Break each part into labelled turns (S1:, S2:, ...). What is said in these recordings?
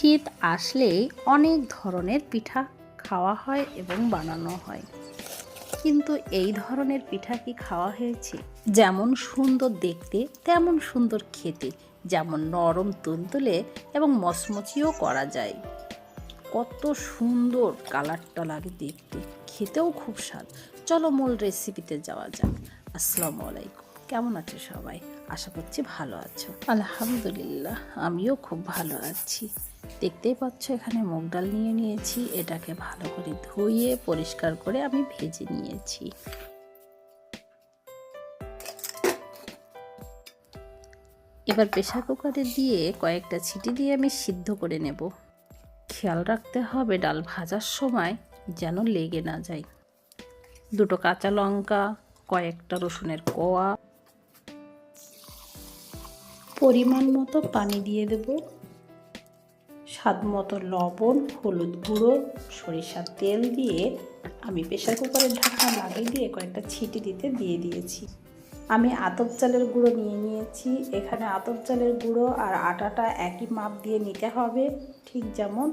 S1: শীত আসলেই অনেক ধরনের পিঠা খাওয়া হয় এবং বানানো হয়। কিন্তু এই ধরনের পিঠা কি খাওয়া হয়েছে? যেমন সুন্দর দেখতে, তেমন সুন্দর খেতে, যেমন নরম তুলতুলে এবং মচমচিও করা যায়। কত সুন্দর কালারটা লাগে দেখতে। খেতেও খুব স্বাদ। চলো মূল রেসিপিতে যাওয়া যাক। আসসালামু আলাইকুম। কেমন আছো সবাই? আশা করছি ভালো আছো। আলহামদুলিল্লাহ, আমিও খুব ভালো আছি। দেখতেই পাচ্ছ, এখানে মুগ ডাল নিয়ে নিয়েছি। এটাকে ভালো করে ধুয়ে পরিষ্কার করে আমি ভেজে নিয়েছি। এবার প্রেশার কুকারে দিয়ে কয়েকটা ছিটি দিয়ে আমি সিদ্ধ করে নেব। খেয়াল রাখতে হবে, ডাল ভাজার সময় যেন লেগে না যায়। দুটো কাঁচা লঙ্কা, কয়েকটা রসুনের কোয়া। পরিমাণ মতো পানি দিয়ে দেব। স্বাদ মতো লবণ, হলুদ গুঁড়ো, সরিষার তেল দিয়ে আমি প্রেশার কুকারের ঢাকনা লাগিয়ে দিয়ে কয়েকটা ছিটি দিতে দিয়ে দিয়েছি। আমি আতপ চালের গুঁড়ো নিয়ে নিয়েছি। এখানে আতপ চালের গুঁড়ো আর আটাটা একই মাপ দিয়ে নিতে হবে। ঠিক যেমন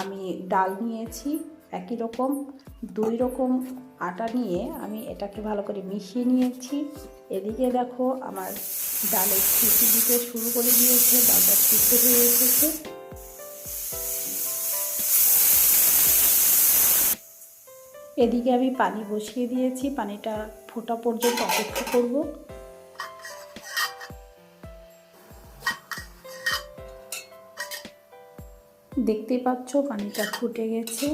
S1: আমি ডাল নিয়েছি একই রকম। দুই রকম আটা নিয়ে আমি এটাকে ভালো করে মিশিয়ে নিয়েছি। এদিকে দেখো আমার ডালে ছিটি দিতে শুরু করে দিয়েছে, ডালটা সিদ্ধ হয়ে এসেছে। এদিকে আমি পানি বসিয়ে দিয়েছি, পানিটা ফোটা পর্যন্ত অপেক্ষা করব। দেখতে পাচ্ছ পানিটা ফুটে গেছে।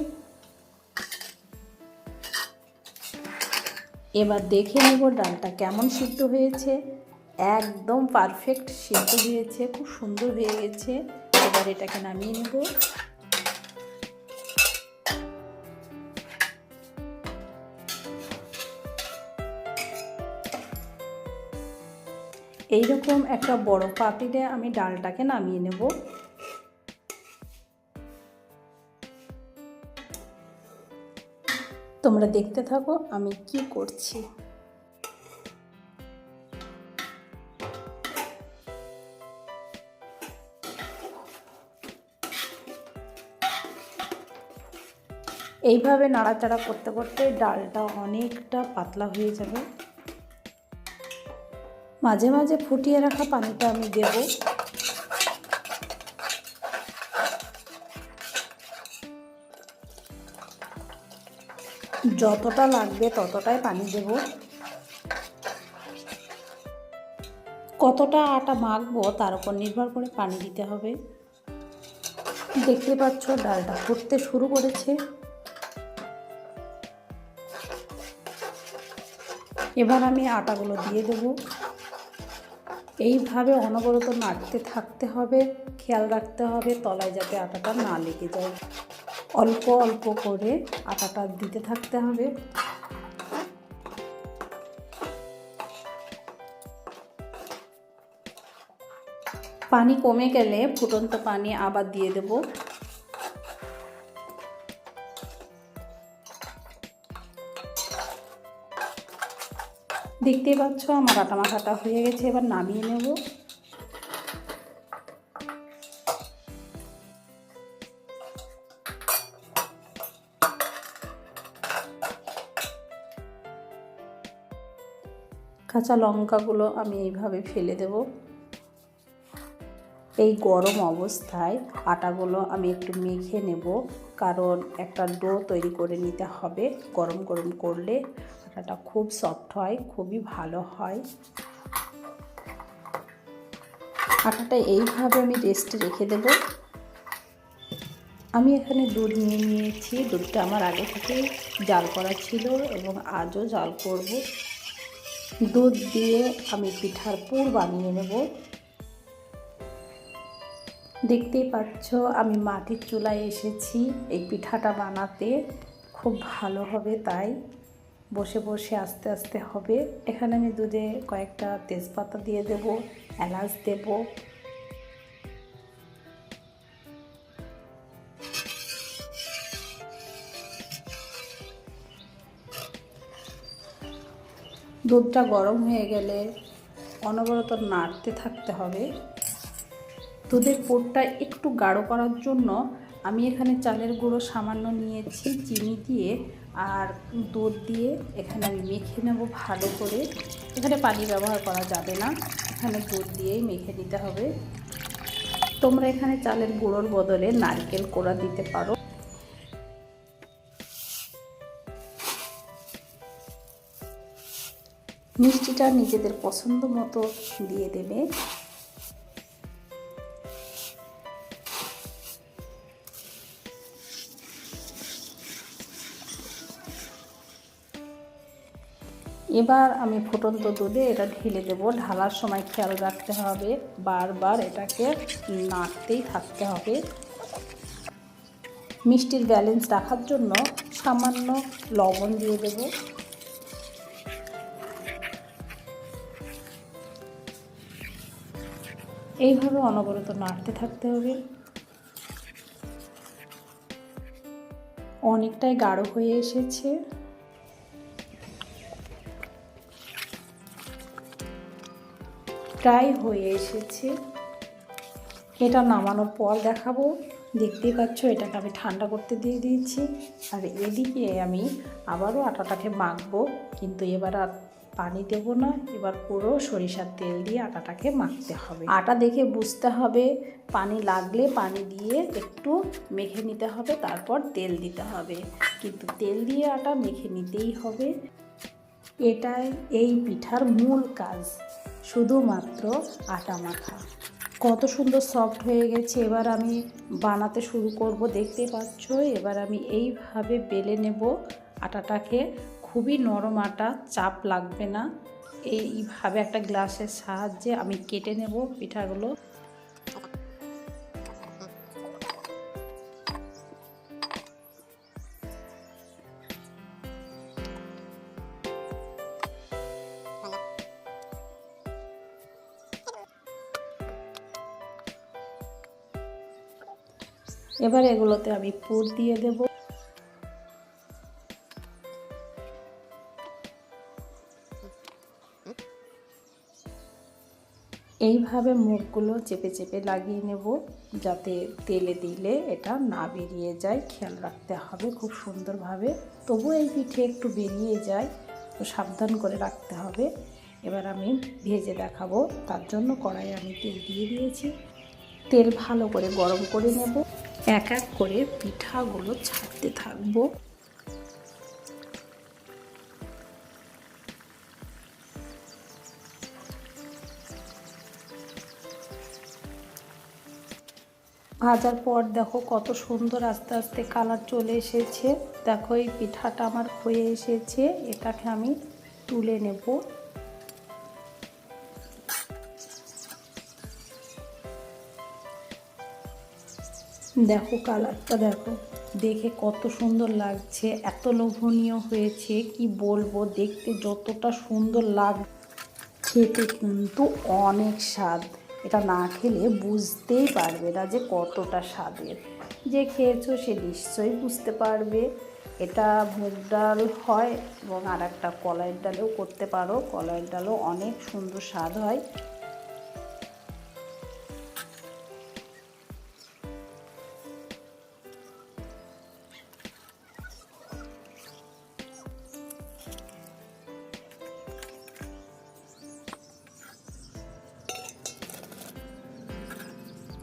S1: এবার দেখে নেব ডালটা কেমন সিদ্ধ হয়েছে। একদম পারফেক্ট সিদ্ধ হয়েছে, খুব সুন্দর হয়ে গেছে। এবার এটাকে নামিয়ে নেব। এইরকম একটা বড় পাতিলে আমি ডালটাকে নামিয়ে নেব। তোমরা দেখতে থাকো আমি কি করছি। এইভাবে নাড়াচাড়া করতে করতে ডালটা অনেকটা পাতলা হয়ে যাবে। মাঝে মাঝে ফুটিয়ে রাখা পানিটা আমি দেব। যতটা লাগবে ততটাই পানি দেব। কতটা আটা মাখবো তার উপর নির্ভর করে পানি দিতে হবে। দেখতে পাচ্ছ, ডালটা ফুটতে শুরু করেছে। এবার আমি আটাগুলো দিয়ে দেবো। এইভাবে অনবরত নাড়তে থাকতে হবে, খেয়াল রাখতে হবে তলায় যাতে আটাটা না লেগে যায়। অল্প অল্প করে আটাটা দিতে থাকতে হবে। পানি কমে গেলে ফুটন্ত পানি আবার দিয়ে দেব। দেখতেই পাচ্ছ, আমার আটা মাখাটা হয়ে গেছে, এবার নামিয়ে নেব। কাঁচা লঙ্কাগুলো আমি এইভাবে ফেলে দেব। এই গরম অবস্থায় আটাগুলো আমি একটু মেখে নেব। কারণ একটা ডো তৈরি করে নিতে হবে। গরম গরম করলে আটাটা খুব সফট হয়, খুবই ভালো হয়। আটাটা এইভাবে আমি রেস্টে রেখে দেব। আমি এখানে দুধ নিয়ে নিয়েছি। দুধটা আমার আগে থেকে জাল করা ছিল এবং আজও জাল করব। দুধ দিয়ে আমি পিঠার পুর বানিয়ে নেব। দেখতেই পাচ্ছ, আমি মাটির চুলায় এসেছি। এই পিঠাটা বানাতে খুব ভালো হবে তাই। বসে বসে আস্তে আস্তে হবে। এখানে আমি দুধে কয়েকটা তেজপাতা দিয়ে দেব, এলাচ দেব। দুধটা গরম হয়ে গেলে অনবরত নাড়তে থাকতে হবে। দুধের পোরটা একটু গাঢ় করার জন্য আমি এখানে চালের গুঁড়ো সামান্য নিয়েছি, চিনি দিয়ে, আর দুধ দিয়ে। এখানে আমি মেখে নেব ভালো করে। এখানে পানি ব্যবহার করা যাবে না। এখানে দুধ দিয়েই মেখে দিতে হবে। তোমরা এখানে চালের গুঁড়োর বদলে নারকেল কোড়া দিতে পারো। মিষ্টিটা নিজেদের পছন্দ মতো দিয়ে দেবে। এবার আমি ফুটন্ত দুধে এটা ঢেলে দেব। ঢালার সময় খেয়াল রাখতে হবে। বারবার এটাকে নাড়তেই থাকতে হবে। মিষ্টির ব্যালেন্স রাখার জন্য সামান্য লবণ দিয়ে দেব। এইভাবে অনবরত নাড়তে থাকতে হবে। অনেকটাই গাঢ় হয়ে এসেছে। প্রায় হয়ে এসেছে। এটা নামানোর পর দেখাবো। দেখতেই পাচ্ছ, এটাকে আমি ঠান্ডা করতে দিয়ে দিয়েছি। আর এদিকে আমি আবারও আটাটাকে মাখবো। কিন্তু এবার আর পানি দেবো না, এবার পুরো সরিষার তেল দিয়ে আটাটাকে মাখতে হবে। আটা দেখে বুঝতে হবে, পানি লাগলে পানি দিয়ে একটু মেখে নিতে হবে, তারপর তেল দিতে হবে। কিন্তু তেল দিয়ে আটা মেখে নিতেই হবে। এটাই এই পিঠার মূল কাজ। শুধুমাত্র আটা মাখা। কত সুন্দর সফট হয়ে গেছে, এবার আমি বানাতে শুরু করব, দেখতে পাচ্ছ? এবার আমি এইভাবে বেলে নেব আটাটাকে। খুবই নরম আটা, চাপ লাগবে না। এইভাবে একটা গ্লাসের সাহায্যে আমি কেটে নেব পিঠাগুলো। এবার এগুলোতে আমি পুর দিয়ে দেব। এইভাবে মুখগুলো চেপে চেপে লাগিয়ে নেব, যাতে তেলে দিলে এটা না বেরিয়ে যায়। খেয়াল রাখতে হবে খুব সুন্দরভাবে। তবু এই পিঠে একটু বেরিয়ে যায়, তো সাবধান করে রাখতে হবে। এবার আমি ভেজে দেখাবো, তার জন্য কড়াই আমি তেল দিয়ে দিয়েছি। তেল ভালো করে গরম করে নেব। এক এক করে পিঠাগুলো ছাড়তে থাকব। ভাজার পর দেখো কত সুন্দর আস্তে আস্তে কালার চলে এসেছে। দেখো এই পিঠাটা আমার হয়ে এসেছে, এটাকে আমি তুলে নেব। দেখো কালারটা দেখো। দেখে কত সুন্দর লাগছে, এত লোভনীয় হয়েছে, কি বলব? দেখতে যতটা সুন্দর লাগ, খেতে কিন্তু অনেক স্বাদ। এটা না খেলে বুঝতেই পারবে না যে কতটা স্বাদের। যে খেয়েছো সে নিশ্চয়ই বুঝতে পারবে। এটা মুগ ডাল হয় এবং আর একটা কলাইয়ের ডালেও করতে পারো। কলাইয়ের ডালও অনেক সুন্দর স্বাদ হয়।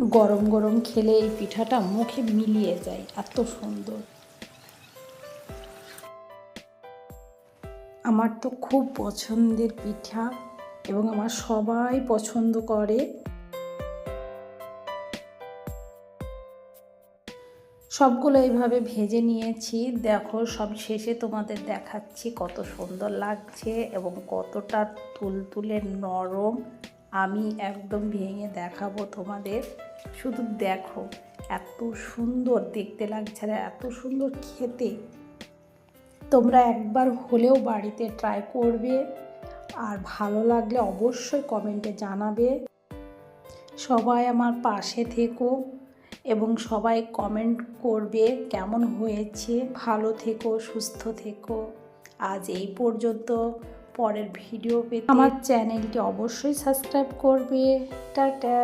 S1: গরম গরম খেলে এই পিঠাটা মুখে মিলিয়ে যায়। এত সুন্দর। আমার তো খুব পছন্দের পিঠা এবং আমার সবাই পছন্দ করে। সবগুলো এইভাবে ভেজে নিয়েছি। দেখো, সব শেষে তোমাদের দেখাচ্ছি কত সুন্দর লাগছে এবং কতটা তুলতুলে নরম। আমি একদম ভেঙে দেখাবো তোমাদের। শুধু দেখো, এত সুন্দর দেখতে লাগছে আর এত সুন্দর খেতে। তোমরা একবার হলেও বাড়িতে ট্রাই করবে, আর ভালো লাগলে অবশ্যই কমেন্টে জানাবে। সবাই আমার পাশে থেকো, এবং সবাই কমেন্ট করবে কেমন হয়েছে। ভালো থেকো, সুস্থ থেকো। আজ এই পর্যন্ত, পরের ভিডিও পেতে আমার চ্যানেলটি অবশ্যই সাবস্ক্রাইব করবে। টাটা!